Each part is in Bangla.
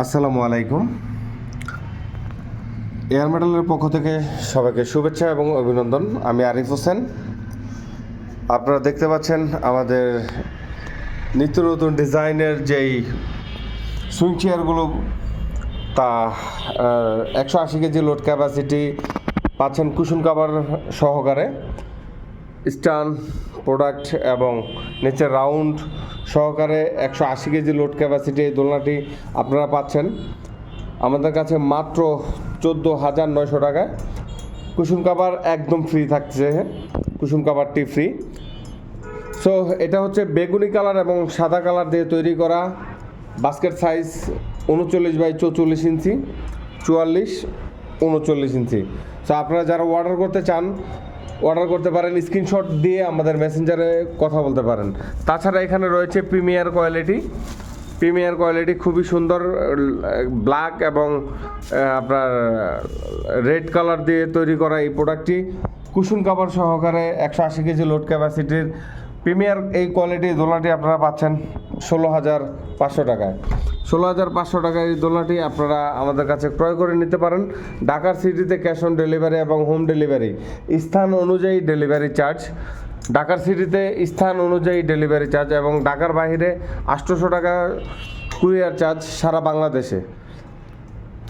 আসসালামু আলাইকুম। এয়ার মেটালের পক্ষ থেকে সবাইকে শুভেচ্ছা এবং অভিনন্দন। আমি আরিফ হোসেন। আপনারা দেখতে পাচ্ছেন আমাদের নিত্য নতুন ডিজাইনের যেই সুইং চেয়ারগুলো, তা একশো আশি কেজি লোড ক্যাপাসিটি পাচ্ছেন কুশন কাভার সহকারে। স্টান প্রোডাক্ট এবং নিচে রাউন্ড সহকারে একশো আশি কেজি লোড ক্যাপাসিটি এই দোলনাটি আপনারা পাচ্ছেন। আমাদের কাছে মাত্র চোদ্দ হাজার নয়শো টাকায়। কুসুম কাভার একদম ফ্রি থাকছে কুসুম কাভারটি ফ্রি সো এটা হচ্ছে বেগুনি কালার এবং সাদা কালার দিয়ে তৈরি করা। বাস্কেট সাইজ উনচল্লিশ বাই চৌচল্লিশ ইঞ্চি, চুয়াল্লিশ, উনচল্লিশ ইঞ্চি। সো আপনারা যারা অর্ডার করতে চান অর্ডার করতে পারেন, স্ক্রিনশট দিয়ে আমাদের মেসেঞ্জারে কথা বলতে পারেন। তাছাড়া এখানে রয়েছে প্রিমিয়ার কোয়ালিটি। প্রিমিয়ার কোয়ালিটি খুবই সুন্দর, ব্ল্যাক এবং আপনার, রেড কালার দিয়ে তৈরি করা এই প্রোডাক্টটি। কুশন কাভার সহকারে একশো আশি কেজি লোড ক্যাপাসিটির। প্রিমিয়ার এই কোয়ালিটির দোলাটি আপনারা পাচ্ছেন ষোলো হাজার পাঁচশো টাকায়। ষোলো হাজার পাঁচশো টাকায় এই দোলনাটি আপনারা আমাদের কাছে ক্রয় করে নিতে পারেন। ঢাকার সিটিতে ক্যাশ অন ডেলিভারি এবং হোম ডেলিভারি স্থান অনুযায়ী ডেলিভারি চার্জ ঢাকার সিটিতে স্থান অনুযায়ী ডেলিভারি চার্জ এবং ঢাকার বাইরে আটশোশো টাকা কুরিয়ার চার্জ সারা বাংলাদেশে।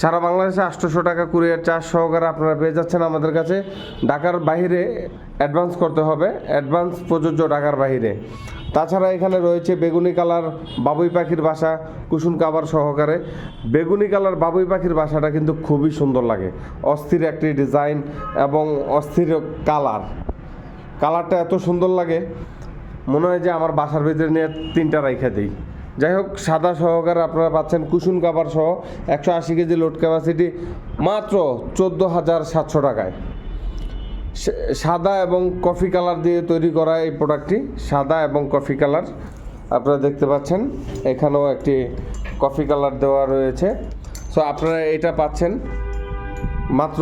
সারা বাংলাদেশে আটশোশো টাকা কুরিয়ার চার্জ সহকারে আপনারা পেয়ে যাচ্ছেন আমাদের কাছে। ঢাকার বাইরে অ্যাডভান্স করতে হবে। অ্যাডভান্স প্রযোজ্য ঢাকার বাইরে। তাছাড়া এখানে রয়েছে বেগুনি কালার বাবুই পাখির বাসা কুসুন কাবার সহকারে। বেগুনি কালার বাবুই পাখির বাসাটা কিন্তু খুবই সুন্দর লাগে। অস্থির একটি ডিজাইন এবং অস্থির কালার। কালারটা এত সুন্দর লাগে, মনে হয় যে আমার বাসার ভিতরে নিয়ে তিনটা রাইখা দিই। যাই হোক, সাদা সহকারে আপনারা পাচ্ছেন কুসুন কাবার সহ একশো আশি কেজি লোড ক্যাপাসিটি মাত্র চোদ্দ হাজার সাতশো টাকায়। সাদা এবং কফি কালার দিয়ে তৈরি করা এই প্রোডাক্টটি, সাদা এবং কফি কালার। আপনারা দেখতে পাচ্ছেন, এখানেও একটি কফি কালার দেওয়া রয়েছে। সো আপনারা এটা পাচ্ছেন মাত্র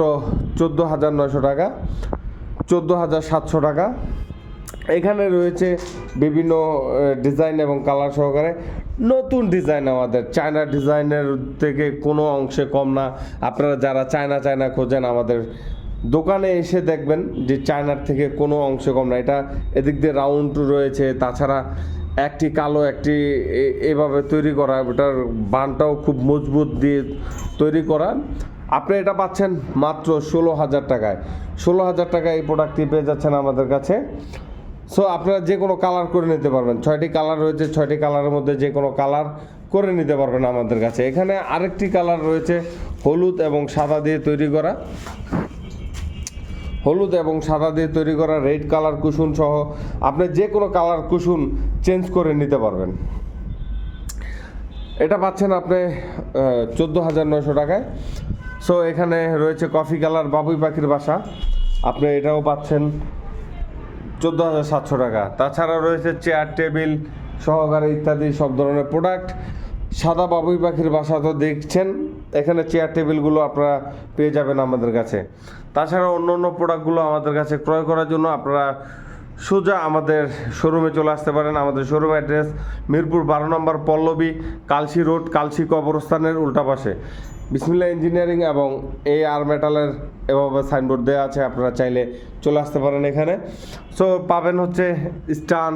চোদ্দ হাজার নয়শো টাকা, চোদ্দ হাজার সাতশো টাকা। এখানে রয়েছে বিভিন্ন ডিজাইন এবং কালার সহকারে নতুন ডিজাইন আমাদের। চায়না ডিজাইনের থেকে কোনো অংশে কম না। আপনারা যারা চায়না চায়না খোঁজেন আমাদের দোকানে এসে দেখবেন যে চায়নার থেকে কোনো অংশে কম না। এটা এদিক দিয়ে রাউন্ড রয়েছে, তাছাড়া একটি কালো, একটি এভাবে তৈরি করা ওটার বানটাও খুব মজবুত দিয়ে তৈরি করা। আপনি এটা পাচ্ছেন মাত্র ষোলো হাজার টাকায়। ষোলো হাজার টাকায় এই প্রোডাক্টটি পেয়ে যাচ্ছেন আমাদের কাছে। সো আপনারা যে কোনো কালার করে নিতে পারবেন। ছয়টি কালার রয়েছে, ছয়টি কালারের মধ্যে যে কোনো কালার করে নিতে পারবেন আমাদের কাছে। এখানে আরেকটি কালার রয়েছে, হলুদ এবং সাদা দিয়ে তৈরি করা। হলুদ এবং সাদা দিয়ে তৈরি করা রেড কালার কুশন সহ আপনি যে কোনো কালার কুশন চেঞ্জ করে নিতে পারবেন। এটা পাচ্ছেন আপনি চোদ্দ হাজার নয়শো টাকায়। সো এখানে রয়েছে কফি কালার বাবুই পাখির বাসা। আপনি এটাও পাচ্ছেন চোদ্দ হাজার সাতশো টাকা। তাছাড়া রয়েছে চেয়ার, টেবিল, সহকারে ইত্যাদি সব ধরনের প্রোডাক্ট। সাদা বাবুই পাখির বাসা তো দেখছেন, এখানে চেয়ার টেবিলগুলো আপনারা পেয়ে যাবেন আমাদের কাছে। তাছাড়া অন্য অন্য প্রোডাক্টগুলো আমাদের কাছে ক্রয় করার জন্য আপনারা সোজা আমাদের শোরুমে চলে আসতে পারেন। আমাদের শোরুম অ্যাড্রেস মিরপুর বারো নম্বর পল্লবী, কালসি রোড, কালসি কবরস্থানের উল্টা পাশে। বিসমিল্লা ইঞ্জিনিয়ারিং এবং এ আর মেটালের এভাবে সাইনবোর্ড দেওয়া আছে, আপনারা চাইলে চলে আসতে পারেন এখানে। সো পাবেন হচ্ছে স্টান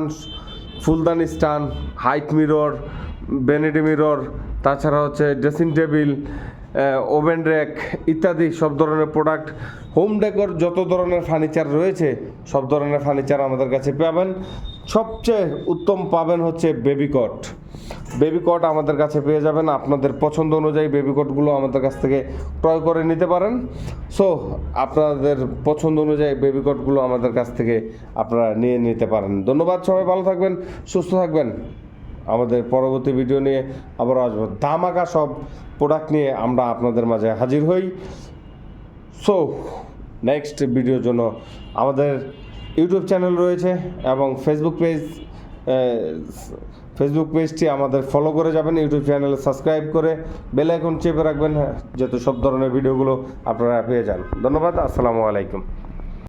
ফুলদানি stand height mirror vanity mirror তাছাড়া হচ্ছে ড্রেসিং টেবিল ওভেন র্যাক ইত্যাদি সব ধরনের প্রোডাক্ট। হোম ডেকর যত ধরনের ফার্নিচার রয়েছে, সব ধরনের ফার্নিচার আমাদের কাছে পাবেন। সবচেয়ে উত্তম পাবেন হচ্ছে বেবি কট। বেবি কট আমাদের কাছে পেয়ে যাবেন। আপনাদের পছন্দ অনুযায়ী বেবি কটগুলো আমাদের কাছ থেকে ক্রয় করে নিতে পারেন। সো আপনাদের পছন্দ অনুযায়ী বেবি কটগুলো আমাদের কাছ থেকে আপনারা নিয়ে নিতে পারেন। ধন্যবাদ সবাই, ভালো থাকবেন, সুস্থ থাকবেন। আমাদের পরবর্তী ভিডিও নিয়ে আবার আসব। দামাকা সব প্রোডাক্ট নিয়ে আমরা আপনাদের মাঝে হাজির হই। সো নেক্সট ভিডিওর জন্য আমাদের ইউটিউব চ্যানেল রয়েছে এবং ফেসবুক পেজ ফেসবুক পেজটি আমাদের ফলো করে যাবেন। ইউটিউব চ্যানেলে সাবস্ক্রাইব করে বেল আইকন চেপে রাখবেন, যাতে সব ধরনের ভিডিওগুলো আপনারা পেয়ে যান। ধন্যবাদ, আসসালামু আলাইকুম।